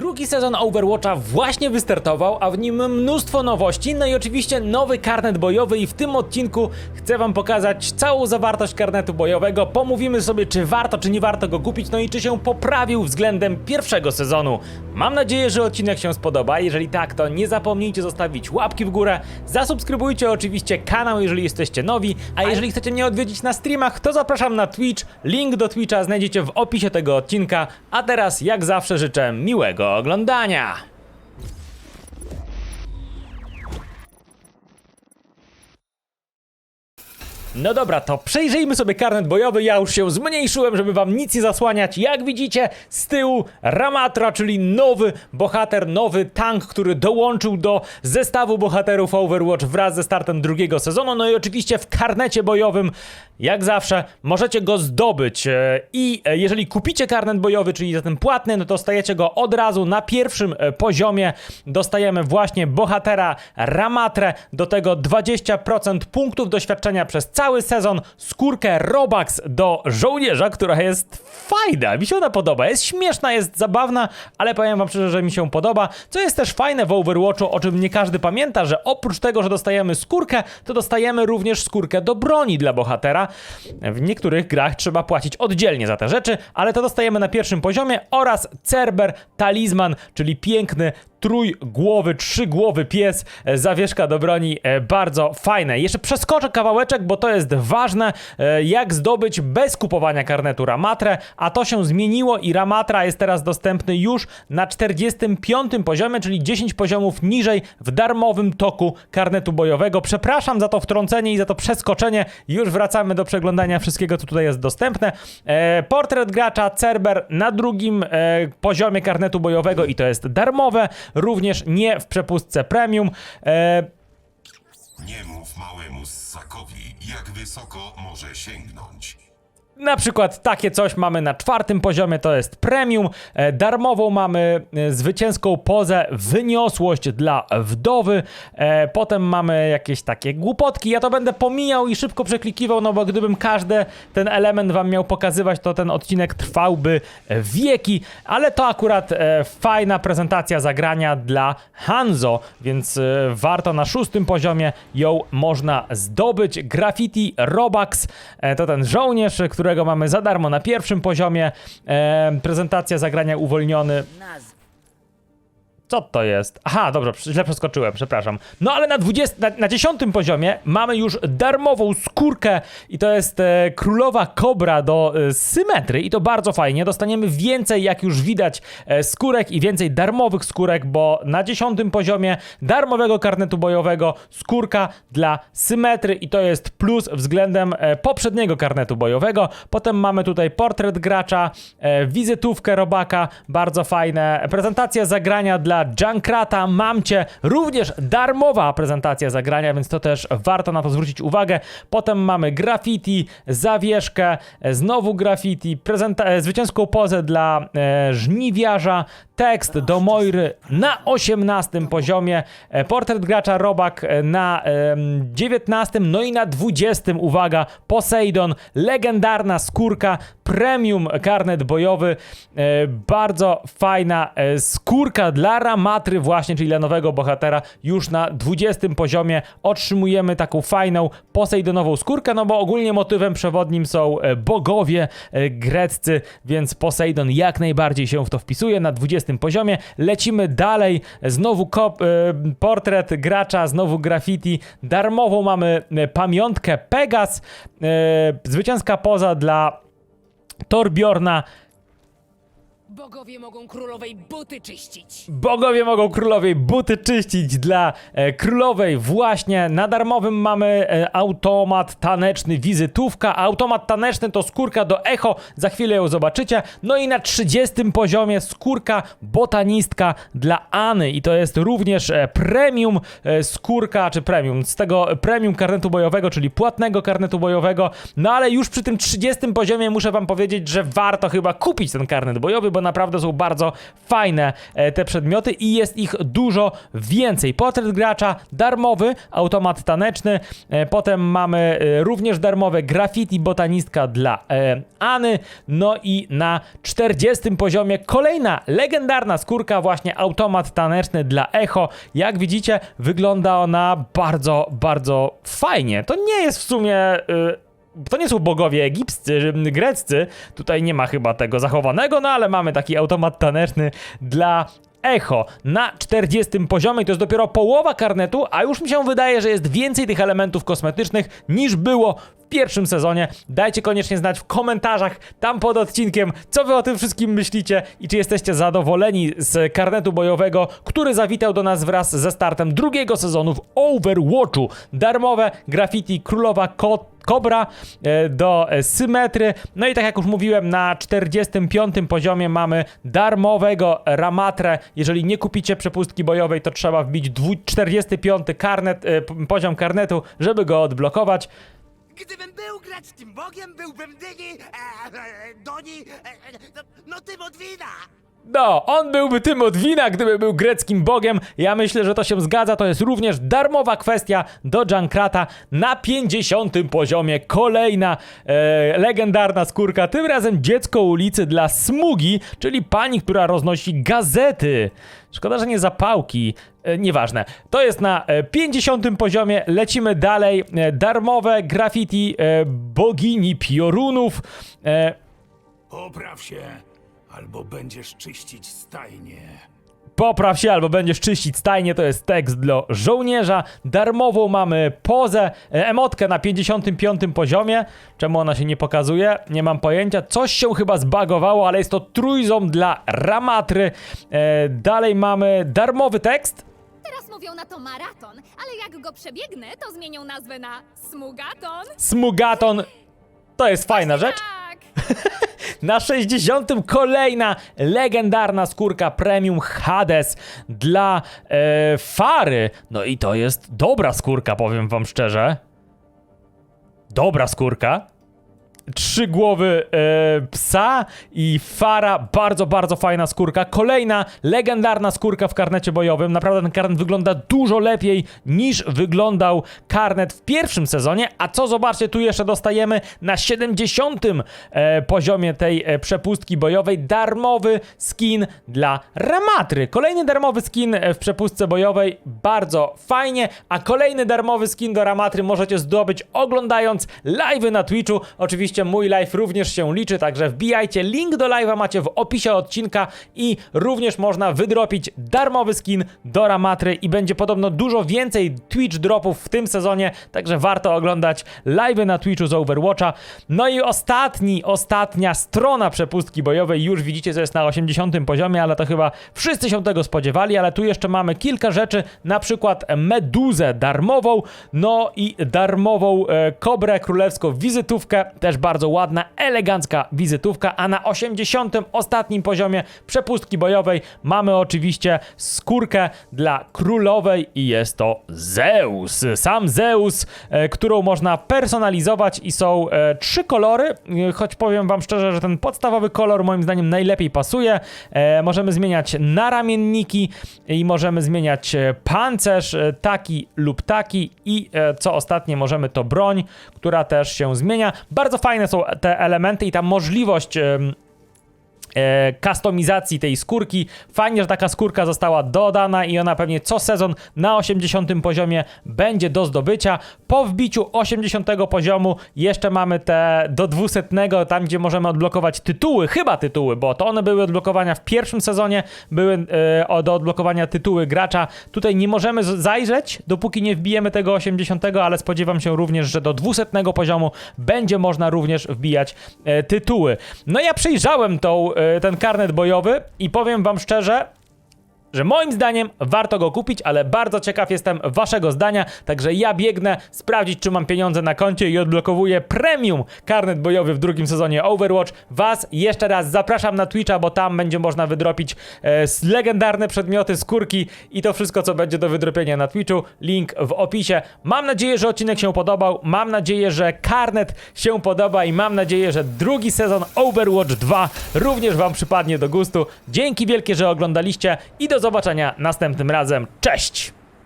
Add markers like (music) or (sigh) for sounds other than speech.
Drugi sezon Overwatcha właśnie wystartował, a w nim mnóstwo nowości, no i oczywiście nowy karnet bojowy i w tym odcinku chcę wam pokazać całą zawartość karnetu bojowego. Pomówimy sobie, czy warto, czy nie warto go kupić, no i czy się poprawił względem pierwszego sezonu. Mam nadzieję, że odcinek się spodoba. Jeżeli tak, to nie zapomnijcie zostawić łapki w górę. Zasubskrybujcie oczywiście kanał, jeżeli jesteście nowi, a jeżeli chcecie mnie odwiedzić na streamach, to zapraszam na Twitch. Link do Twitcha znajdziecie w opisie tego odcinka. A teraz, jak zawsze, życzę miłego oglądania. No dobra, to przejrzyjmy sobie karnet bojowy. Ja już się zmniejszyłem, żeby wam nic nie zasłaniać. Jak widzicie, z tyłu Ramatra, czyli nowy bohater, nowy tank, który dołączył do zestawu bohaterów Overwatch wraz ze startem drugiego sezonu. No i oczywiście w karnecie bojowym, jak zawsze, możecie go zdobyć. E, I e, jeżeli kupicie karnet bojowy, czyli za ten płatny, no to dostajecie go od razu na pierwszym e, poziomie. Dostajemy właśnie bohatera Ramatrę, do tego 20% punktów doświadczenia przez cały sezon, skórkę Robux do żołnierza, która jest fajna, mi się ona podoba, jest śmieszna, jest zabawna, ale powiem wam szczerze, że mi się podoba, co jest też fajne w Overwatchu, o czym nie każdy pamięta, że oprócz tego, że dostajemy skórkę, to dostajemy również skórkę do broni dla bohatera. W niektórych grach trzeba płacić oddzielnie za te rzeczy, ale to dostajemy na pierwszym poziomie oraz Cerber Talizman, czyli piękny trójgłowy, trzygłowy pies, e, zawieszka do broni, e, bardzo fajne. Jeszcze przeskoczę kawałeczek, bo to jest ważne, e, jak zdobyć bez kupowania karnetu Ramatrę, a to się zmieniło i Ramatra jest teraz dostępny już na 45 poziomie, czyli 10 poziomów niżej w darmowym toku karnetu bojowego. Przepraszam za to wtrącenie i za to przeskoczenie, już wracamy do przeglądania wszystkiego, co tutaj jest dostępne. E, portret gracza Cerber na drugim e, poziomie karnetu bojowego i to jest darmowe, również nie w przepustce premium. Nie mów małemu ssakowi, jak wysoko może sięgnąć. Na przykład takie coś mamy na czwartym poziomie, to jest premium. E, darmową mamy e, zwycięską pozę wyniosłość dla wdowy. E, potem mamy jakieś takie głupotki. Ja to będę pomijał i szybko przeklikiwał, no bo gdybym każdy ten element wam miał pokazywać, to ten odcinek trwałby wieki. Ale to akurat fajna prezentacja zagrania dla Hanzo, więc warto na szóstym poziomie ją można zdobyć. Graffiti Robux e, to ten żołnierz, którego mamy za darmo na pierwszym poziomie. E, prezentacja zagrania uwolniony. Co to jest? Aha, dobrze, źle przeskoczyłem, przepraszam. No ale na 20, na, na 10 poziomie mamy już darmową skórkę i to jest e, królowa kobra do e, symetry i to bardzo fajnie. Dostaniemy więcej, jak już widać, e, skórek i więcej darmowych skórek, bo na 10 poziomie darmowego karnetu bojowego skórka dla symetry i to jest plus względem e, poprzedniego karnetu bojowego. Potem mamy tutaj portret gracza, e, wizytówkę robaka, bardzo fajne. Prezentacja zagrania dla Junkrata, Mamcie, również darmowa prezentacja zagrania, więc to też warto na to zwrócić uwagę. Potem mamy graffiti, zawieszkę, e, znowu graffiti, e, zwycięską pozę dla e, żniwiarza, tekst do Moiry na 18 poziomie, e, portret gracza Robak e, na em, 19, no i na 20, uwaga, Poseidon, legendarna skórka, premium karnet bojowy, e, bardzo fajna e, skórka dla Ramatry właśnie, czyli dla nowego bohatera, już na 20 poziomie otrzymujemy taką fajną Poseidonową skórkę, no bo ogólnie motywem przewodnim są e, bogowie greccy, więc Poseidon jak najbardziej się w to wpisuje na 20 poziomie. Lecimy dalej, znowu portret gracza, znowu graffiti, darmową mamy pamiątkę Pegas, zwycięska poza dla Torbjorna, Bogowie mogą królowej buty czyścić. Bogowie mogą królowej buty czyścić dla e, królowej. Właśnie na darmowym mamy e, automat taneczny, wizytówka. Automat taneczny to skórka do echo, za chwilę ją zobaczycie. No i na 30 poziomie skórka botanistka dla Any i to jest również e, premium e, skórka, czy premium, z tego premium karnetu bojowego, czyli płatnego karnetu bojowego. No ale już przy tym 30 poziomie muszę wam powiedzieć, że warto chyba kupić ten karnet bojowy, bo bo naprawdę są bardzo fajne e, te przedmioty i jest ich dużo więcej. Portret gracza darmowy, automat taneczny, e, potem mamy e, również darmowe graffiti botanistka dla Any, no i na 40 poziomie kolejna legendarna skórka, właśnie automat taneczny dla Echo. Jak widzicie, wygląda ona bardzo, bardzo fajnie. To nie jest w sumie. Y, to nie są bogowie egipscy, greccy. Tutaj nie ma chyba tego zachowanego, no ale mamy taki automat taneczny dla Echo na 40 poziomie. To jest dopiero połowa karnetu, a już mi się wydaje, że jest więcej tych elementów kosmetycznych niż było w pierwszym sezonie. Dajcie koniecznie znać w komentarzach tam pod odcinkiem, co wy o tym wszystkim myślicie i czy jesteście zadowoleni z karnetu bojowego, który zawitał do nas wraz ze startem drugiego sezonu w Overwatchu. Darmowe graffiti królowa kot Kobra e, do symetry. No i tak jak już mówiłem, na 45 poziomie mamy darmowego Ramatrę. Jeżeli nie kupicie przepustki bojowej, to trzeba wbić dwu- 45 karnet, e, poziom karnetu, żeby go odblokować. Gdybym był greckim bogiem, byłbym Dyni, e, e, Doni, e, e, no, no tym od wina. No, on byłby tym od wina, gdyby był greckim bogiem. Ja myślę, że to się zgadza. To jest również darmowa kwestia do Junkrata na 50 poziomie. Kolejna e, legendarna skórka. Tym razem dziecko ulicy dla Smugi, czyli pani, która roznosi gazety. Szkoda, że nie zapałki. E, nieważne. To jest na e, 50 poziomie. Lecimy dalej. E, darmowe graffiti e, bogini piorunów. E, Popraw się, albo będziesz czyścić stajnie. Popraw się albo będziesz czyścić stajnie, to jest tekst dla żołnierza. Darmową mamy pozę, e, emotkę na 55 poziomie. Czemu ona się nie pokazuje? Nie mam pojęcia. Coś się chyba zbagowało, ale jest to trójząb dla Ramatry. E, dalej mamy darmowy tekst. Teraz mówią na to maraton, ale jak go przebiegnę, to zmienią nazwę na Smugaton. Smugaton. To jest fajna rzecz. Tak! (laughs) Na 60 kolejna legendarna skórka premium Hades dla e, Fary. No i to jest dobra skórka, powiem wam szczerze. Dobra skórka. Trzy głowy e, psa i fara, bardzo, bardzo fajna skórka. Kolejna legendarna skórka w karnecie bojowym. Naprawdę ten karnet wygląda dużo lepiej niż wyglądał karnet w pierwszym sezonie. A co zobaczcie, tu jeszcze dostajemy na 70 e, poziomie tej e, przepustki bojowej darmowy skin dla Ramatry. Kolejny darmowy skin e, w przepustce bojowej, bardzo fajnie. A kolejny darmowy skin do Ramatry możecie zdobyć oglądając live'y na Twitchu. Oczywiście mój live również się liczy, także wbijajcie. Link do live'a macie w opisie odcinka i również można wydropić darmowy skin do Ramatry i będzie podobno dużo więcej Twitch dropów w tym sezonie, także warto oglądać live'y na Twitchu z Overwatcha. No i ostatni, ostatnia strona przepustki bojowej, już widzicie, że jest na 80 poziomie, ale to chyba wszyscy się tego spodziewali, ale tu jeszcze mamy kilka rzeczy, na przykład meduzę darmową, no i darmową e, kobrę królewską wizytówkę, też bardzo ładna, elegancka wizytówka, a na 80 ostatnim poziomie przepustki bojowej mamy oczywiście skórkę dla królowej i jest to Zeus. Sam Zeus, e, którą można personalizować i są e, trzy kolory, e, choć powiem wam szczerze, że ten podstawowy kolor moim zdaniem najlepiej pasuje. E, możemy zmieniać naramienniki i możemy zmieniać e, pancerz e, taki lub taki i e, co ostatnie możemy to broń, która też się zmienia. Bardzo fajne są te elementy i ta możliwość e, kustomizacji tej skórki. Fajnie, że taka skórka została dodana i ona pewnie co sezon na 80 poziomie będzie do zdobycia. Po wbiciu 80 poziomu jeszcze mamy te do 200, tam gdzie możemy odblokować tytuły, chyba tytuły, bo to one były odblokowania w pierwszym sezonie, były e, do odblokowania tytuły gracza. Tutaj nie możemy zajrzeć, dopóki nie wbijemy tego 80, ale spodziewam się również, że do 200 poziomu będzie można również wbijać e, tytuły. No ja przejrzałem tą, e, ten karnet bojowy i powiem wam szczerze, że moim zdaniem warto go kupić, ale bardzo ciekaw jestem waszego zdania, także ja biegnę sprawdzić, czy mam pieniądze na koncie i odblokowuję premium karnet bojowy w drugim sezonie Overwatch. Was jeszcze raz zapraszam na Twitcha, bo tam będzie można wydropić e, legendarne przedmioty, skórki i to wszystko, co będzie do wydropienia na Twitchu. Link w opisie. Mam nadzieję, że odcinek się podobał. Mam nadzieję, że karnet się podoba i mam nadzieję, że drugi sezon Overwatch 2 również wam przypadnie do gustu. Dzięki wielkie, że oglądaliście i do zobaczenia następnym razem. Cześć!